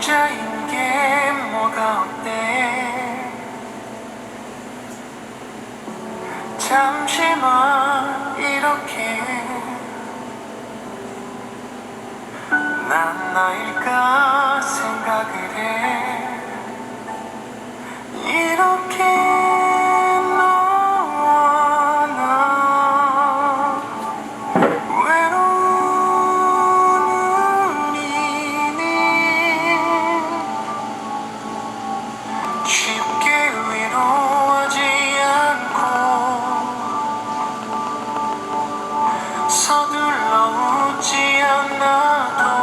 혼자인 게 뭐가 어때? 잠시만 이렇게. 난 나일까 생각을 해. 이렇게 서둘러 웃지 않아도